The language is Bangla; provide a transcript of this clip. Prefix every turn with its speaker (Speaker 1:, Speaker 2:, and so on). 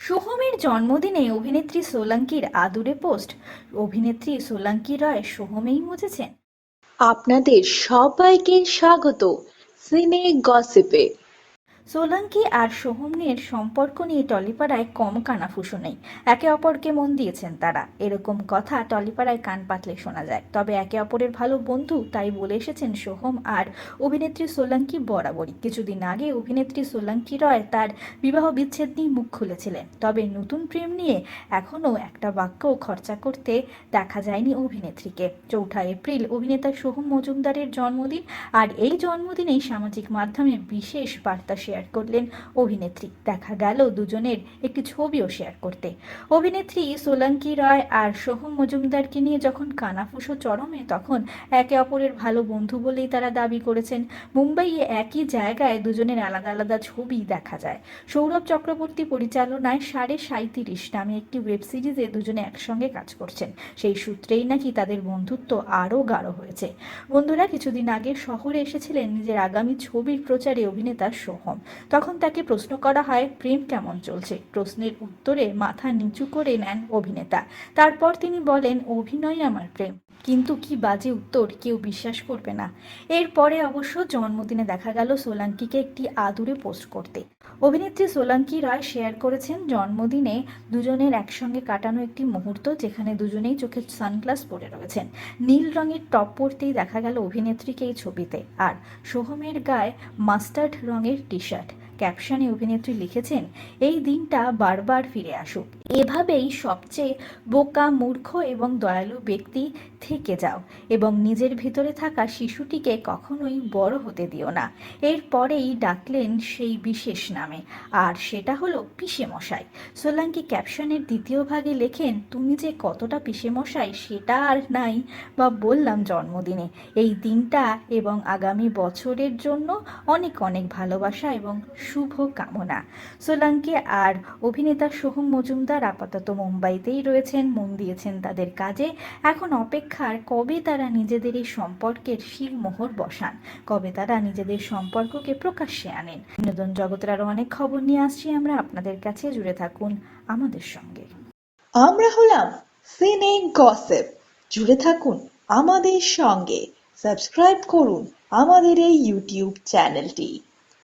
Speaker 1: সোহমের জন্মদিনে অভিনেত্রী সোলাঙ্কির আদুরে পোস্ট। অভিনেত্রী সোলাঙ্কি রয় সোহমেই মজেছেন
Speaker 2: আপনাদের সবাইকে স্বাগত। সিনে গসিপে।
Speaker 1: সোলাঙ্কি আর সোহমের সম্পর্ক নিয়ে টলিপাড়ায় কম কানাফুসো নেই। একে অপরকে মন দিয়েছেন তারা। এরকম কথা টলিপাড়ায় কান পাতলে শোনা যায়। তবে একে অপরের ভালো বন্ধু তাই বলে এসেছেন সোহম আর অভিনেত্রী সোলাঙ্কি বরাবরই। কিছুদিন আগে অভিনেত্রী সোলাঙ্কি রয় তার বিবাহ বিচ্ছেদ নিয়ে মুখ খুলেছিলেন। তবে নতুন প্রেম নিয়ে এখনও একটা বাক্যও খরচা করতে দেখা যায়নি অভিনেত্রীকে। চৌঠা এপ্রিল অভিনেতা সোহম মজুমদারের জন্মদিন। আর এই জন্মদিনেই সামাজিক মাধ্যমে বিশেষ বার্তা শেয়ার করলেন। অভিনেত্রী, দেখা গেল দুজনের একটি ছবিও শেয়ার করতে। অভিনেত্রী সোলাঙ্কি রায় আর সোহম মজুমদারকে নিয়ে যখন কানাফুসো চরমে, তখন একে অপরের ভালো বন্ধু বলেই তারা দাবি করেছেন। মুম্বাইয়ে একই জায়গায় দুজনের আলাদা আলাদা ছবি দেখা যায়। সৌরভ চক্রবর্তী পরিচালনায় সাড়ে সাঁইত্রিশ নামে একটি ওয়েব সিরিজে দুজনে একসঙ্গে কাজ করছেন। সেই সূত্রেই নাকি তাদের বন্ধুত্ব আরও গাঢ় হয়েছে। বন্ধুরা কিছুদিন আগে শহরে এসেছিলেন নিজের আগামী ছবির প্রচারে অভিনেতা সোহম। তখন তাকে প্রশ্ন করা হয়, প্রেম কেমন চলছে? প্রশ্নের উত্তরে মাথা নিচু করে নেন অভিনেতা। তারপর তিনি বলেন, অভিনয় আমার প্রেম। কিন্তু কি বাজে উত্তর, কেউ বিশ্বাস করবে না। এরপরে অবশ্য জন্মদিনে দেখা গেল সোলাঙ্কিকে একটি আদুরে পোস্ট করতে। অভিনেত্রী সোলাঙ্কি রায় শেয়ার করেছেন, জন্মদিনে দুজনের একসঙ্গে কাটানো একটি মুহূর্ত যেখানে দুজনেই চোখে সানগ্লাস পরে রয়েছেন। নীল রঙের টপ পরতেই দেখা গেল অভিনেত্রীকে এই ছবিতে। আর সোহমের গায়ে মাস্টার্ড রঙের টি শার্ট ক্যাপশনে অভিনেত্রী লিখেছেন, এই দিনটা বারবার ফিরে আসুক। এভাবেই সবচেয়ে বোকা, মূর্খ এবং দয়ালু ব্যক্তি থেকে যাও এবং নিজের ভিতরে থাকা শিশুটিকে কখনোই বড় হতে দিও না। এরপরেই ডাকলেন সেই বিশেষ নামে। আর সেটা হলো পিসে মশাই সোলাঙ্কি ক্যাপশনের দ্বিতীয় ভাগে লেখেন, তুমি যে কতটা পিসে মশাই সেটা আর নাই বা বললাম জন্মদিনে। এই দিনটা এবং আগামী বছরের জন্য অনেক অনেক ভালোবাসা এবং শুভ কামনা। সোলাঙ্কি আর অভিনেতা সোহম মজুমদার আপাতত মুম্বাইতেই রয়েছেন, মন দিয়েছেন তাদের কাজে। এখন অপেক্ষার কবে তারা নিজেদের এই সম্পর্কের শিলমোহর বসান? কবে তারা নিজেদের সম্পর্ককে প্রকাশ্যে আনেন? বিনোদন জগতের আরও অনেক খবর নিয়ে আসছি আমরা। আপনাদের কাছে জুড়ে থাকুন আমাদের সঙ্গে।
Speaker 2: আমরা হলাম সিনে গসেপ জুড়ে থাকুন আমাদের সঙ্গে। সাবস্ক্রাইব করুন আমাদের এই ইউটিউব চ্যানেলটি